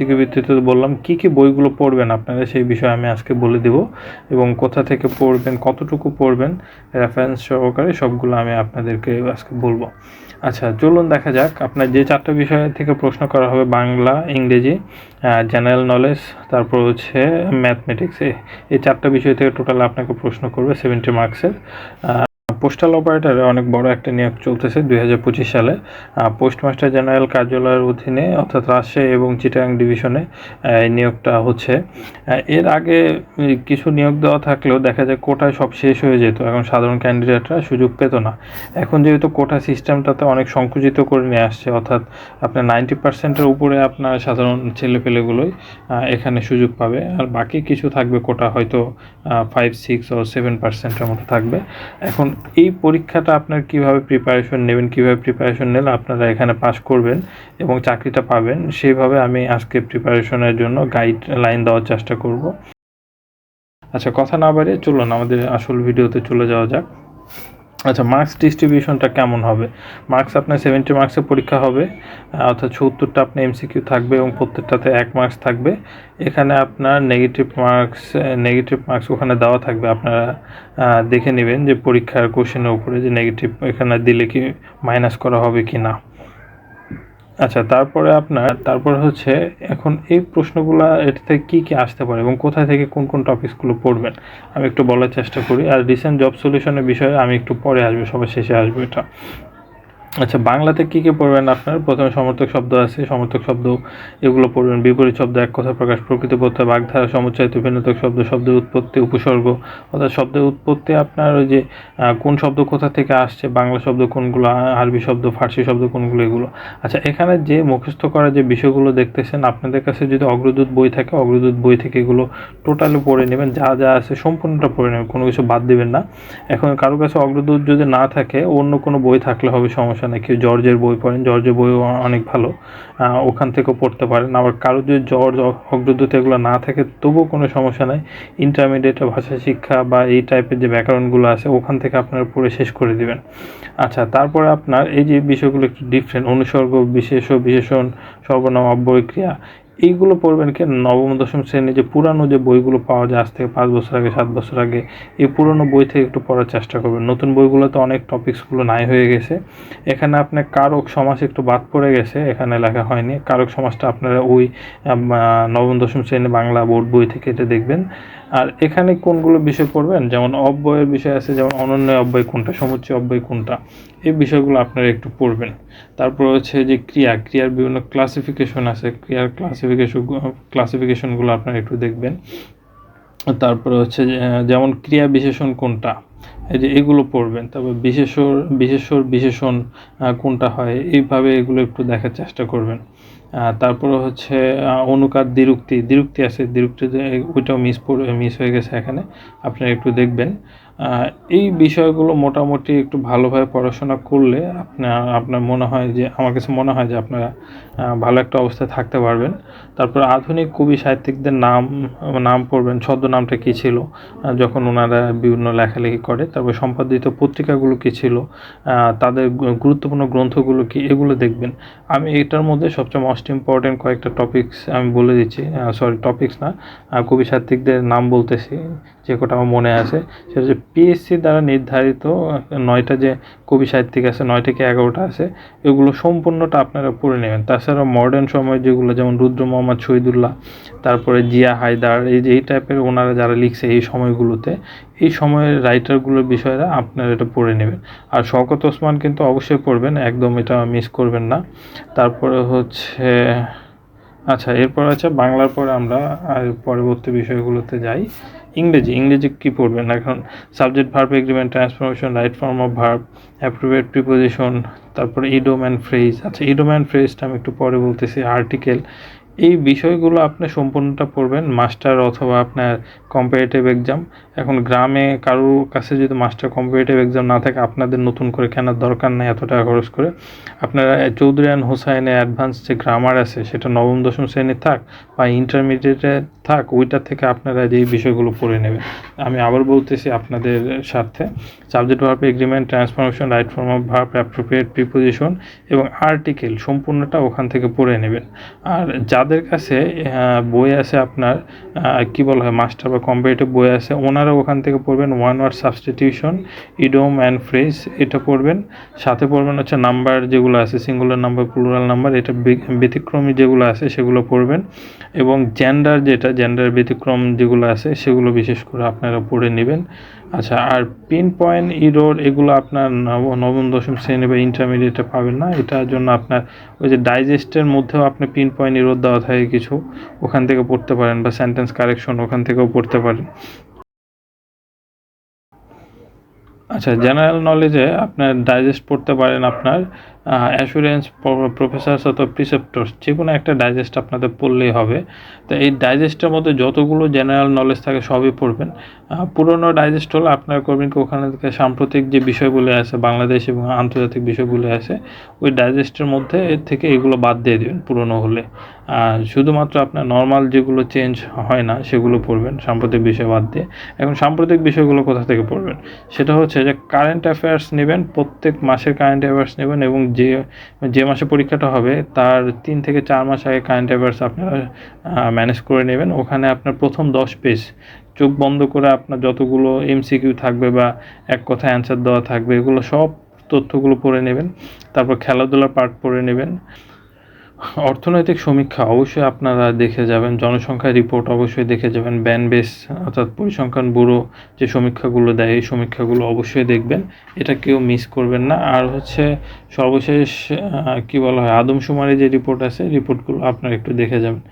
MCQ ভিত্তিতে বললাম, কী কী বইগুলো পড়বেন আপনারা সেই বিষয়ে আমি আজকে বলে দেব এবং কোথা থেকে পড়বেন, কতটুকু পড়বেন রেফারেন্স সহকারে সবগুলো আমি আপনাদেরকে আজকে বলব। আচ্ছা চলুন দেখা যাক, আপনার যে চারটা বিষয় থেকে প্রশ্ন করা হবে, বাংলা, ইংরেজি জেনারেল নলেজ তারপর হচ্ছে ম্যাথমেটিক্স এই চারটা বিষয় থেকে টোটাল আপনাকে প্রশ্ন করবে সেভেন্টি মার্কসের পোস্টাল অপারেটরে অনেক বড় একটা নিয়োগ চলতেছে দু হাজার পঁচিশ সালে। পোস্টমাস্টার জেনারেল কার্যালয়ের অধীনে, অর্থাৎ রাজশাহী এবং চিটাং ডিভিশনে এই নিয়োগটা হচ্ছে। এর আগে কিছু নিয়োগ দেওয়া থাকলেও দেখা যায় কোটায় সব শেষ হয়ে যেত, এখন সাধারণ ক্যান্ডিডেটরা সুযোগ পেত না। এখন যেহেতু কোটা সিস্টেমটাতে অনেক সংকুচিত করে নিয়ে আসছে, অর্থাৎ আপনার নাইনটি পার্সেন্টের উপরে আপনার সাধারণ ছেলেপেলেগুলোই এখানে সুযোগ পাবে। আর বাকি কিছু থাকবে কোটা হয়তো ফাইভ সিক্স ও সেভেন পার্সেন্টের মতো থাকবে। এখন এই পরীক্ষাটা আপনার কীভাবে প্রিপারেশন নেবেন, কীভাবে প্রিপারেশন নিলে আপনারা এখানে পাস করবেন এবং চাকরিটা পাবেন, সেইভাবে আমি আজকে প্রিপারেশনের জন্য গাইড লাইন দেওয়ার চেষ্টা করব। আচ্ছা কথা না বাড়িয়ে চলুন আমাদের আসল ভিডিওতে চলে যাওয়া যাক। আচ্ছা মার্কস ডিস্ট্রিবিউশনটা কেমন হবে? মার্কস আপনার সেভেন্টি মার্কসের পরীক্ষা হবে অর্থাৎ সত্তরটা আপনার এমসিকিউ থাকবে এবং প্রত্যেকটাতে এক মার্কস থাকবে। এখানে আপনার নেগেটিভ মার্কস নেগেটিভ মার্কস ওখানে দেওয়া থাকবে। আপনারা দেখে নেবেন যে পরীক্ষার কোশ্চেনের উপরে যে নেগেটিভ এখানে দিলে কি মাইনাস করা হবে কি না। আচ্ছা তারপরে আপনার, তারপর হচ্ছে এখন এই প্রশ্নগুলো এটা থেকে কী কী আসতে পারে এবং কোথায় থেকে কোন কোন টপিকসগুলো পড়বেন? আমি একটু বলার চেষ্টা করি। আর রিসেন্ট জব সলিউশনের বিষয়ে আমি একটু পরে আসব, সবার শেষে আসব এটা। আচ্ছা বাংলাতে কী কী পড়বেন আপনার? প্রথমে সমর্থক শব্দ আছে, সমর্থক শব্দ এগুলো পড়বেন। বিপরীত শব্দ এক কথা প্রকাশ, প্রকৃতি প্রত্যয়, বাগধারা সমুচ্চায়িত ভিন্নতক শব্দ, শব্দের উৎপত্তি, উপসর্গ। অর্থাৎ শব্দের উৎপত্তি আপনার ওই যে কোন শব্দ কোথা থেকে আসছে, বাংলা শব্দ কোনগুলো, আরবি শব্দ, ফার্সি শব্দ কোনগুলো এগুলো। আচ্ছা এখানে যে মুখস্থ করা যে বিষয়গুলো দেখতেছেন, আপনাদের কাছে যদি অগ্রদূত বই থাকে, অগ্রদূত বই থেকে এগুলো টোটালি পড়ে নেবেন। যা যা আছে সম্পূর্ণটা পড়ে নেবেন, কোনো কিছু বাদ দেবেন না। এখন কারও কাছে অগ্রদূত যদি না থাকে, অন্য কোনো বই থাকলে হবে সমস্যা সমস্যা নেই, কেউ জর্জের বই পড়েন, জর্জের বইও অনেক ভালো ওখান থেকেও পড়তে পারেন। আবার কারও যদি জর্জ অগ্রদূত এগুলো না থাকে, তবুও কোনো সমস্যা নেই। ইন্টারমিডিয়েট ভাষা শিক্ষা বা এই টাইপের যে ব্যাকরণগুলো আছে, ওখান থেকে আপনারা পড়ে শেষ করে দিবেন। আচ্ছা তারপরে আপনার এই যে বিষয়গুলো একটু ডিফারেন্ট অনুসর্গ, বিশেষ বিশেষণ, সর্বনাম অব্যয় ক্রিয়া এইগুলো পড়বেন কি? নবম, দশম শ্রেণি যে পুরানো যে বইগুলো পাওয়া যায়, আজ থেকে পাঁচ বছর আগে, সাত বছর আগে, এই পুরনো বই থেকে একটু পড়ার চেষ্টা করবেন। নতুন বইগুলোতে অনেক টপিক্সগুলো নাই হয়ে গেছে। এখানে আপনার কারক সমাজ একটু বাদ পড়ে গেছে, এখানে লেখা হয়নি। কারক সমাজটা আপনারা ওই নবম, দশম শ্রেণি বাংলা বোর্ড বই থেকে এটা দেখবেন। আর এখানে কোনগুলো বিষয় পড়বেন? যেমন অব্যয়ের বিষয় আছে, যেমন অনন্য অব্যয় কোনটা সমুচ্চয় অব্যয় কোনটা? এই বিষয়গুলো আপনারা একটু পড়বেন। তারপর হচ্ছে যে ক্রিয়া, ক্রিয়ার বিভিন্ন ক্লাসিফিকেশন আছে। ক্রিয়ার ক্লাসিফিকেশন ক্লাসিফিকেশনগুলো আপনারা একটু দেখবেন। তারপরে হচ্ছে যেমন ক্রিয়া বিশেষণ কোনটা, এই যে এগুলো পড়বেন। তারপর বিশেষর বিশেষর বিশেষণ কোনটা হয়, এইভাবে এগুলো একটু দেখার চেষ্টা করবেন। তারপরে হচ্ছে অনুকার দ্বিরুক্তি দ্বিরুক্তি আছে, দ্বিরুক্তি ওইটাও মিস মিস হয়ে গেছে এখানে। আপনারা একটু দেখবেন। এই বিষয়গুলো মোটামুটি একটু ভালোভাবে পড়াশোনা করলে আপনার আপনার মনে হয় যে, আমার কাছে মনে হয় যে আপনারা ভালো একটা অবস্থায় থাকতে পারবেন। তারপর আধুনিক কবি সাহিত্যিকদের নাম নাম পড়বেন ছদ্মনামটা কী ছিল? যখন ওনারা বিভিন্ন লেখালেখি করে, তারপর সম্পাদিত পত্রিকাগুলো কী ছিল? তাদের গুরুত্বপূর্ণ গ্রন্থগুলো কি? এগুলো দেখবেন। আমি এটার মধ্যে সবচেয়ে মোস্ট ইম্পর্টেন্ট কয়েকটা টপিক্স আমি বলে দিচ্ছি। সরি টপিক্স না কবি সাহিত্যিকদের নাম বলতেছি, যে কটা আমার মনে আছে, সেটা হচ্ছে পিএসসি দ্বারা নির্ধারিত, নয়টা যে কবি সাহিত্যিক আছে, নয়টা কি এগারোটা আছে, এগুলো সম্পূর্ণটা আপনারা পড়ে নেবেন। তাছাড়া মডার্ন সময় যেগুলো, যেমন রুদ্র মোহাম্মদ শহীদুল্লাহ, তারপরে জিয়া হায়দার, এই যে এই টাইপের ওনারা যারা লিখছে এই সময়গুলোতে, এই সময়ের রাইটারগুলোর বিষয়রা আপনারা এটা পড়ে নেবেন। আর শওকত ওসমান কিন্তু অবশ্যই পড়বেন, একদম এটা মিস করবেন না। তারপরে হচ্ছে আচ্ছা এরপর আছে বাংলার পরে আমরা আর পরবর্তী বিষয়গুলোতে যাই। ইংরেজি ইংরেজি কী পড়বেন? এখন subject verb agreement transformation right form of verb appropriate preposition তারপরে ইডোম অ্যান্ড ফ্রেজ আচ্ছা ইডোম অ্যান্ড ফ্রেজটা আমি একটু পরে বলতেছি আর্টিকেল এই বিষয়গুলো আপনি সম্পূর্ণটা পড়বেন, মাস্টার অথবা আপনার কম্পারেটিভ এক্সাম এখন গ্রামে কারোর কাছে যদি মাস্টার কম্পারেটিভ এক্সাম না থাকে, আপনাদের নতুন করে কেনার দরকার নেই এত টাকা খরচ করে। আপনারা চৌধুরী অ্যান্ড হোসাইনের অ্যাডভান্স যে গ্রামার আছে, সেটা নবম, দশম শ্রেণি থাক বা ইন্টারমিডিয়েটে থাক ওইটার থেকে আপনারা যেই বিষয়গুলো পড়ে নেবেন। আমি আবার বলতেছি আপনাদের স্বার্থে। Subject verb agreement transformation right form of verb appropriate preposition এবং আর্টিকেল সম্পূর্ণটা ওখান থেকে পড়ে নেবেন। আর যাদের যাদের কাছে বই আছে আপনার কি বলা হয়, মাস্টার বা কম্পারেটিভ বই আছে, ওনারা ওখান থেকে পড়বেন one word substitution idiom and phrase এটা পড়বেন। সাথে পড়বেন হচ্ছে নাম্বার যেগুলো আছে সিঙ্গুলার নাম্বার প্লুরাল নাম্বার এটা ব্যতিক্রমী যেগুলো আছে, সেগুলো পড়বেন। এবং জেন্ডার যেটা জেন্ডার ব্যতিক্রম যেগুলো আছে, সেগুলো বিশেষ করে আপনারা পড়ে নেবেন। আচ্ছা আর পিন পয়েন্ট ইরোর এগুলো আপনার নব- নবম, দশম শ্রেণি বা ইন্টারমিডিয়েটে পাবেন না? এটার জন্য আপনার ওই যে ডাইজেস্টের মধ্যেও আপনি পিন পয়েন্ট ইরোর দেওয়া থাকে কিছু। ওখান থেকে পড়তে পারেন বা সেন্টেন্স কারেকশন ওখান থেকেও পড়তে পারেন। আচ্ছা জেনারেল নলেজে আপনার ডাইজেস্ট পড়তে পারেন আপনার অ্যাসুরেন্স প্রফেসরস অথবা প্রিসেপ্টরস যে কোনো একটা ডাইজেস্ট আপনাদের পড়লেই হবে। তো এই ডাইজেস্টের মধ্যে যতগুলো জেনারেল নলেজ থাকে সবই পড়বেন। পুরনো ডাইজেস্ট হলে আপনার করবেন কি ওখানে থেকে সাম্প্রতিক যে বিষয়গুলো আছে, বাংলাদেশ এবং আন্তর্জাতিক বিষয়গুলো আছে, ওই ডাইজেস্টের মধ্যে এর থেকে এগুলো বাদ দিয়ে দেবেন পুরনো হলে। আর শুধুমাত্র আপনার নর্মাল যেগুলো চেঞ্জ হয় না, সেগুলো পড়বেন, সাম্প্রতিক বিষয় বাদ দিয়ে। এখন সাম্প্রতিক বিষয়গুলো কোথা থেকে পড়বেন? সেটা হচ্ছে যে কারেন্ট অ্যাফেয়ার্স নেবেন, প্রত্যেক মাসের কারেন্ট অ্যাফেয়ার্স নেবেন এবং যে যে মাসে পরীক্ষাটা হবে, তার তিন থেকে চার মাস আগে কারেন্ট অ্যাফেয়ার্স আপনারা ম্যানেজ করে নেবেন। ওখানে আপনার প্রথম দশ পেজ চোখ বন্ধ করে আপনার যতগুলো এমসিকিউ থাকবে বা এক কথা অ্যান্সার দেওয়া থাকবে, এগুলো সব তথ্যগুলো পড়ে নেবেন। তারপর খেলাধুলার পার্ট পড়ে নেবেন। অর্থনৈতিক সমীক্ষা অবশ্যই আপনারা দেখে যাবেন জনসংখ্যা রিপোর্ট অবশ্যই দেখে যাবেন ব্যান বেস অর্থাৎ পরিসংখ্যান ব্যুরো যে সমীক্ষাগুলো দেয়, এই সমীক্ষাগুলো অবশ্যই দেখবেন, এটা কেউ মিস করবেন না। আর হচ্ছে সর্বশেষ কি বলা হয় আদমশুমারি যে রিপোর্ট আছে রিপোর্টগুলো আপনারা একটু দেখে যাবেন।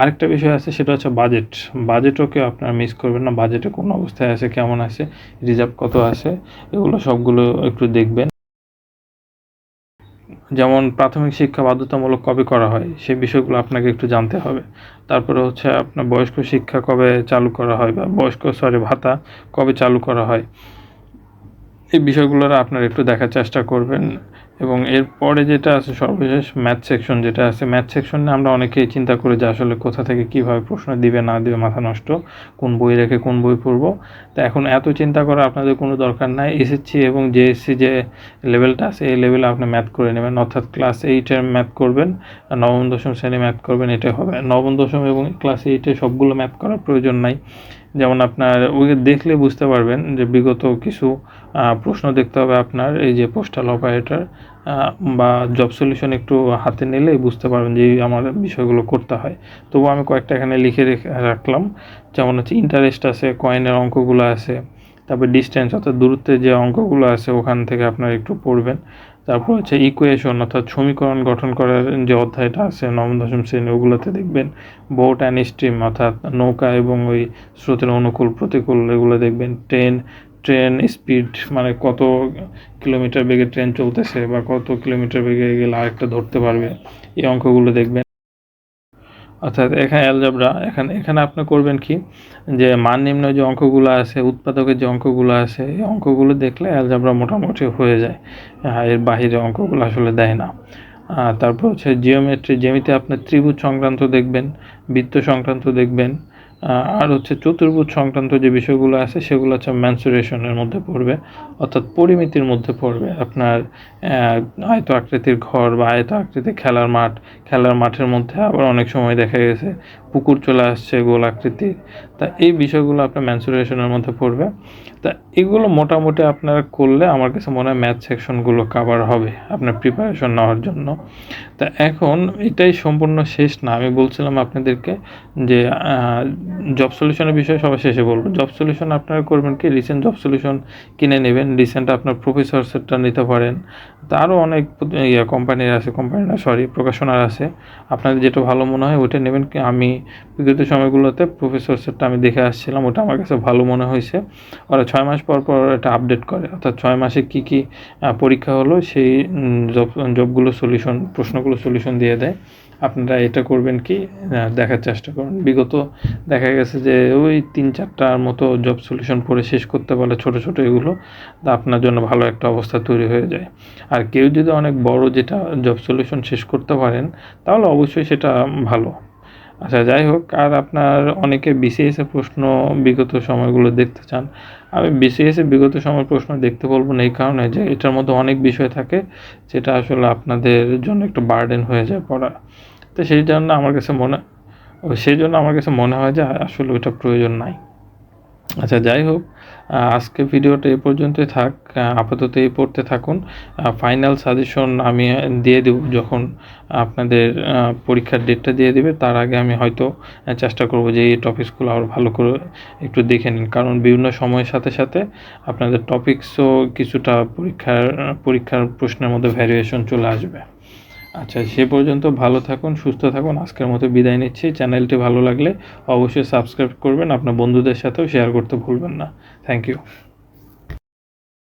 আরেকটা বিষয় আছে, সেটা হচ্ছে বাজেট বাজেটও কেউ আপনারা মিস করবেন না। বাজেটে কোন অবস্থায় আছে, কেমন আছে রিজার্ভ কত আছে, এগুলো সবগুলো একটু দেখবেন। যেমন প্রাথমিক শিক্ষা বাধ্যতামূলক কবে করা হয়, সেই বিষয়গুলো আপনাকে একটু জানতে হবে। তারপরে হচ্ছে আপনার বয়স্ক শিক্ষা কবে চালু করা হয় বা বয়স্ক সরি ভাতা কবে চালু করা হয়। এই বিষয়গুলোর আপনারা একটু দেখার চেষ্টা করবেন। এবং এরপরে যেটা আছে, সর্বশেষ ম্যাথ সেকশন যেটা আছে ম্যাথ সেকশনে আমরা অনেকেই চিন্তা করি যে আসলে কোথা থেকে কীভাবে প্রশ্ন দিবে, না দিবে, মাথা নষ্ট, কোন বই রেখে কোন বই পড়ব। তো এখন এত চিন্তা করা আপনাদের কোনো দরকার নাই। এসএসসি এবং জেএসসি যে লেভেলটা আছে, এই লেভেলে আপনি ম্যাথ করে নেবেন। অর্থাৎ ক্লাস এইটের ম্যাথ করবেন নবম দশম শ্রেণি ম্যাথ করবেন, এটাই হবে। নবম দশম এবং ক্লাস এইটে সবগুলো ম্যাথ করার প্রয়োজন নাই। যেমন আপনার ওই দেখলে বুঝতে পারবেন যে বিগত কিছু প্রশ্ন দেখতে হবে আপনার, এই যে পোস্টাল অপারেটর বা জব সলিউশন একটু হাতে নিলেই বুঝতে পারবেন যে আমার বিষয়গুলো করতে হয়। তবু আমি কয়েকটা এখানে লিখে রেখে, রাখলাম। যেমন হচ্ছে ইন্টারেস্ট আছে কয়েনের অঙ্কগুলো আছে, তারপর ডিস্টেন্স অর্থাৎ দূরত্বের যে অঙ্কগুলো আছে, ওখান থেকে আপনার একটু পড়বেন। তারপর হচ্ছে ইকুয়েশন অর্থাৎ সমীকরণ গঠন করার যে অধ্যায়টা আছে, নবম, দশম শ্রেণি, ওগুলোতে দেখবেন বোট অ্যান্ড স্ট্রিম অর্থাৎ নৌকা এবং ওই স্রোতের অনুকূল প্রতিকূল এগুলো দেখবেন। ট্রেন ট্রেন স্পিড মানে কত কিলোমিটার বেগে ট্রেন চলতেছে বা কত কিলোমিটার বেগে গেলে আরেকটা ধরতে পারবে, এই অঙ্কগুলো দেখবেন। অর্থাৎ এখানে অ্যালজাবরা এখানে এখানে আপনি করবেন কি? যে মান নিম্ন যে অঙ্কগুলো আছে উৎপাদকের যে অঙ্কগুলো আছে এই অঙ্কগুলো দেখলে অ্যালজাবরা মোটামুটি হয়ে যায়। আহ, এর বাহিরে অঙ্কগুলো আসলে দেয় না। তারপর হচ্ছে জিওমেট্রি জেমিতে আপনার ত্রিভুজ সংক্রান্ত দেখবেন বৃত্ত সংক্রান্ত দেখবেন আর হচ্ছে চতুর্ভুজ সংক্রান্ত যে বিষয়গুলো আছে, সেগুলো হচ্ছে ম্যানসুরেশনের মধ্যে পড়বে, অর্থাৎ পরিমিতির মধ্যে পড়বে। আপনার আয়ত আকৃতির ঘর বা আয়ত আকৃতির খেলার মাঠ, খেলার মাঠের মধ্যে আবার অনেক সময় দেখা গেছে পুকুর চলে আসছে গোল আকৃতির তা এই বিষয়গুলো আপনার ম্যানসুরেশনের মধ্যে পড়বে। তা এগুলো মোটামুটি আপনারা করলে আমার কাছে মনে হয় ম্যাথ সেকশনগুলো কাভার হবে আপনার প্রিপারেশন নেওয়ার জন্য। তা এখন এটাই সম্পূর্ণ শেষ না, আমি বলছিলাম আপনাদেরকে যে জব সলিউশনের বিষয়ে সবার শেষে বলব। জব সলিউশন আপনারা করবেন কি? রিসেন্ট জব সলিউশন কিনে নেবেন। রিসেন্ট আপনার প্রফেসর সেটটা নিতে পারেন। তা আরও অনেক ইয়ে কোম্পানির আছে কোম্পানির সরি প্রকাশনার আছে। আপনাদের যেটা ভালো মনে হয় ওটা নেবেন কি? আমি বিগত সময়গুলোতে প্রফেসর সেটটা আমি দেখে আসছিলাম, ওটা আমার কাছে ভালো মনে হয়েছে। ওরা ছয় মাস পর পর এটা আপডেট করে, অর্থাৎ ছয় মাসে কি কি পরীক্ষা হলো সেই জব জবগুলো সলিউশন প্রশ্নগুলো সলিউশন দিয়ে দেয়। আপনারা এটা করবেন কি দেখার চেষ্টা করুন। বিগত দেখা গেছে যে ওই তিন চারটার মতো জব সলিউশন পড়ে শেষ করতে পারলে ছোট ছোট এগুলো, তা আপনার জন্য ভালো একটা অবস্থা তৈরি হয়ে যায়। আর কেউ যদি অনেক বড় যেটা জব সলিউশন শেষ করতে পারেন, তাহলে অবশ্যই সেটা ভালো। আচ্ছা যাই হোক, আর আপনার অনেকে বিসিএস প্রশ্ন বিগত সময়গুলো দেখতে চান। আমি বিসিএস বিগত সময় প্রশ্ন দেখতে বলব না এই কারণে যে এটার মধ্যে অনেক বিষয় থাকে, যেটা আসলে আপনাদের জন্য একটু বার্ডেন হয়ে যায় পড়া। তো সেই জন্য আমার কাছে মনে সেই জন্য আমার কাছে মনে হয় যে আসলে ওইটা প্রয়োজন নাই। আচ্ছা যাই হোক আজকে ভিডিওটা এ পর্যন্তই থাক। আপাতত এই পড়তে থাকুন। ফাইনাল সাজেশন আমি দিয়ে দেব যখন আপনাদের পরীক্ষার ডেটটা দিয়ে দেবে। তার আগে আমি হয়তো চেষ্টা করব যে এই টপিকসগুলো আরও ভালো করে একটু দেখে নিন। কারণ বিভিন্ন সময়ের সাথে সাথে আপনাদের টপিকসও কিছুটা পরীক্ষার পরীক্ষার প্রশ্নের মধ্যে ভ্যারিয়েশন চলে আসবে। আচ্ছা সে পর্যন্ত ভালো থাকুন, সুস্থ থাকুন। আজকের মতো বিদায় নিচ্ছি। চ্যানেলটি ভালো লাগলে অবশ্যই সাবস্ক্রাইব করবেন। আপনার বন্ধুদের সাথেও শেয়ার করতে ভুলবেন না। Thank you